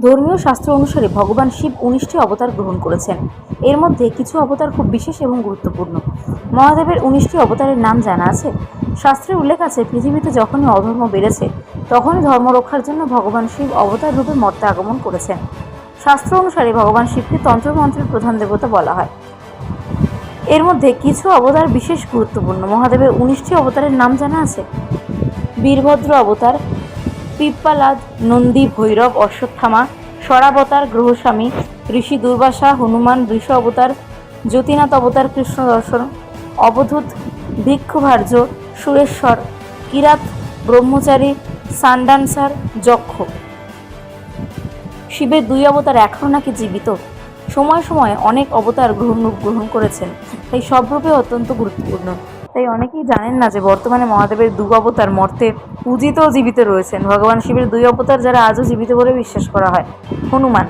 ধর্মীয় শাস্ত্র অনুসারে ভগবান শিব উনিশটি অবতার গ্রহণ করেছেন। এর মধ্যে কিছু অবতার খুব বিশেষ এবং গুরুত্বপূর্ণ। মহাদেবের উনিশটি অবতারের নাম জানা আছে? শাস্ত্রে উল্লেখ আছে, পৃথিবীতে যখনই অধর্ম বেড়েছে, তখনই ধর্ম রক্ষার জন্য ভগবান শিব অবতার রূপে মর্তে আগমন করেছেন। শাস্ত্র অনুসারে ভগবান শিবকে তন্ত্রমন্ত্রের প্রধান দেবতা বলা হয়। এর মধ্যে কিছু অবতার বিশেষ গুরুত্বপূর্ণ। মহাদেবের উনিশটি অবতারের নাম জানা আছে? বীরভদ্র অবতার পিপ্পালাদ, নন্দী, ভৈরব, অশ্বত্থামা স্বরাবতার গ্রহস্বামী, ঋষি দুর্বাসা, হনুমান, বৃষ অবতার, জ্যোতিনাথ অবতার, কৃষ্ণ দর্শন, অবধূত, ভিক্ষুভার্য, সুরেশ্বর, কিরাত, ব্রহ্মচারী, সান্ডানসার, যক্ষ। শিবের দুই অবতার এখনও নাকি জীবিত। সময় সময় অনেক অবতার গ্রহণ গ্রহণ করেছেন। তাই সব রূপে অত্যন্ত গুরুত্বপূর্ণ। তাই অনেকেই জানেন না যে বর্তমানে মহাদেবের দু অবতার মর্তে পূজিত জীবিত রয়েছেন। ভগবান শিবের দুই অবতার যারা আজও জীবিত বলে বিশ্বাস করা হয়। হনুমান।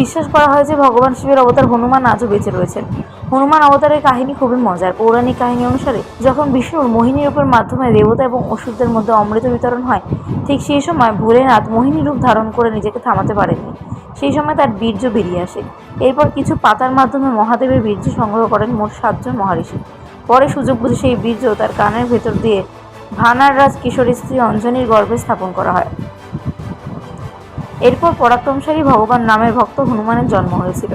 বিশ্বাস করা হয় যে ভগবান শিবের অবতার হনুমান আজও বেঁচে রয়েছেন। হনুমান অবতারের কাহিনী খুবই মজার। পৌরাণিক কাহিনী অনুসারে যখন বিষ্ণুর মোহিনী রূপের মাধ্যমে দেবতা এবং অসুরদের মধ্যে অমৃত বিতরণ হয়, ঠিক সেই সময় ভোলেনাথ মোহিনী রূপ ধারণ করে নিজেকে থামাতে পারেননি। সেই সময় তার বীর্য বেরিয়ে আসে। এরপর কিছু পাতার মাধ্যমে মহাদেবের বীর্য সংগ্রহ করেন মোট সাতজন মহারিষি পরে সুযোগ বুঝে সেই বীর্য তার কানের ভেতর দিয়ে ভানার রাজ কিশোরী স্ত্রী অঞ্জনীর গর্ভে স্থাপন করা হয়। এরপর পরাক্রমশালী ভগবান নামের ভক্ত হনুমানের জন্ম হয়েছিল।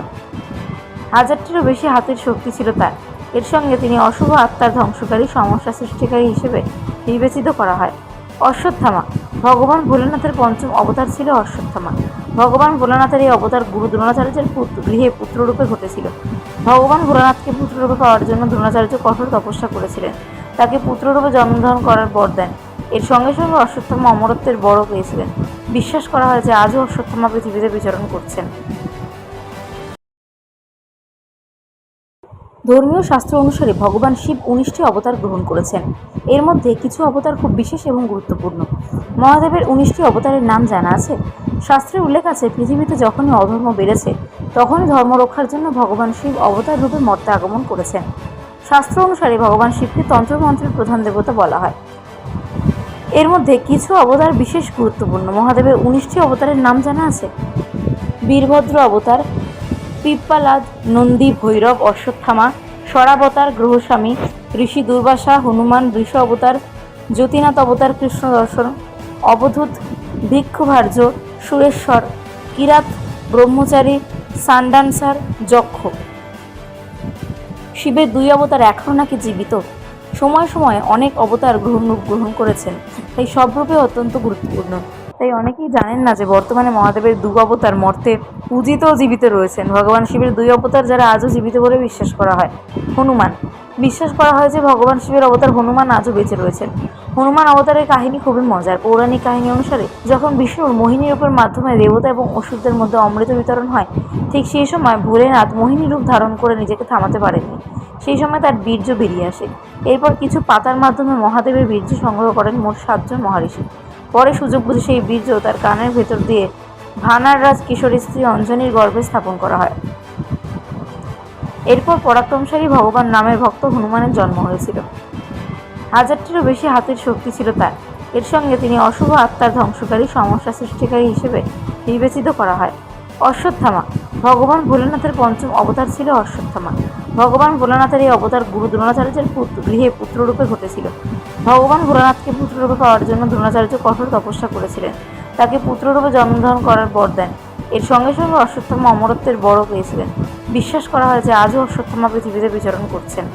হাজারটিরও বেশি হাতের শক্তি ছিল তার। এর সঙ্গে তিনি অশুভ আত্মার ধ্বংসকারী, সমস্যা সৃষ্টিকারী হিসেবে বিবেচিত করা হয়। অশ্বত্থামা, ভগবান ভোলেনাথের পঞ্চম অবতার ছিল অশ্বত্থামা। ভগবান ভোলানাথের এই অবতার গুরু দ্রোণাচার্যের পুত্র গৃহে পুত্ররূপে ঘটেছিল। ভগবান ভোলানাথকে পুত্ররূপে পাওয়ার জন্য দ্রোণাচার্য কঠোর তপস্যা করেছিলেন। তাকে পুত্ররূপে জন্মগ্রহণ করার বর দেন। এর সঙ্গে সঙ্গে অশ্বত্থামা অমরত্বের বড় পেয়েছিলেন বিশ্বাস করা হয় যে আজও অশ্বত্থামা পৃথিবীতে বিচরণ করছেন। ধর্মীয় শাস্ত্র অনুসারে ভগবান শিব উনিশটি অবতার গ্রহণ করেছেন। এর মধ্যে কিছু অবতার খুব বিশেষ এবং গুরুত্বপূর্ণ। মহাদেবের উনিশটি অবতারের নাম জানা আছে? শাস্ত্রে উল্লেখ আছে, পৃথিবীতে যখনই অধর্ম বেড়েছে, তখনই ধর্ম রক্ষার জন্য ভগবান শিব অবতার রূপে মর্তে আগমন করেছেন। শাস্ত্র অনুসারে ভগবান শিবকে তন্ত্রমন্ত্রের প্রধান দেবতা বলা হয়। এর মধ্যে কিছু অবতার বিশেষ গুরুত্বপূর্ণ। মহাদেবের উনিশটি অবতারের নাম জানা আছে? বীরভদ্র অবতার পিপ্পালাদ, নন্দী, ভৈরব, অশ্বত্থামা স্বরাবতার গ্রহস্বামী, ঋষি দুর্বাসা, হনুমান, বৃষ অবতার, জ্যোতিনাথ অবতার, কৃষ্ণ দর্শন, অবধূত, ভিক্ষুভার্য, সুরেশ্বর, কিরাত, ব্রহ্মচারী, সান্ডানসার, যক্ষ। শিবের দুই অবতার এখনও নাকি জীবিত। সময় সময় অনেক অবতার গ্রহণ গ্রহণ করেছেন। তাই সব রূপে অত্যন্ত গুরুত্বপূর্ণ। তাই অনেকেই জানেন না যে বর্তমানে মহাদেবের দু অবতার মর্তে পূজিত জীবিত রয়েছেন। ভগবান শিবের দুই অবতার যারা আজও জীবিত বলে বিশ্বাস করা হয়। হনুমান। বিশ্বাস করা হয় যে ভগবান শিবের অবতার হনুমান আজও বেঁচে রয়েছেন। হনুমান অবতারের কাহিনী খুবই মজার। পৌরাণিক কাহিনী অনুসারে যখন বিষ্ণুর মোহিনী রূপের মাধ্যমে দেবতা এবং অসুরদের মধ্যে অমৃত বিতরণ হয়, ঠিক সেই সময় ভোলেনাথ মোহিনী রূপ ধারণ করে নিজেকে থামাতে পারেননি। সেই সময় তার বীর্য বেরিয়ে আসে। এরপর কিছু পাতার মাধ্যমে মহাদেবের বীর্য সংগ্রহ করেন মোট সাতজন মহারিষি পরে সুযোগ বুঝে সেই বীর্য তার কানের ভেতর দিয়ে ভানার রাজ কিশোরী স্ত্রী অঞ্জনীর গর্ভে স্থাপন করা হয়। এরপর পরাক্রমশালী ভগবান নামের ভক্ত হনুমানের জন্ম হয়েছিল। হাজারটিরও বেশি হাতের শক্তি ছিল তার। এর সঙ্গে তিনি অশুভ আত্মার ধ্বংসকারী, সমস্যা সৃষ্টিকারী হিসেবে বিবেচিত করা হয়। অশ্বত্থামা, ভগবান ভোলেনাথের পঞ্চম অবতার ছিল অশ্বত্থামা। ভগবান ভোলানাথের এই অবতার গুরু দ্রোণাচার্যের পুত্র গৃহে পুত্ররূপে ঘটেছিল। ভগবান ভোলানাথকে পুত্ররূপে পাওয়ার জন্য দ্রোণাচার্য কঠোর তপস্যা করেছিলেন। তাকে পুত্ররূপে জন্মগ্রহণ করার বর দেন। এর সঙ্গে সঙ্গে অশ্বত্থামা অমরত্বের বড় পেয়েছিলেন বিশ্বাস করা হয় যে আজও অশ্বত্থামা পৃথিবীতে বিচরণ করছেন।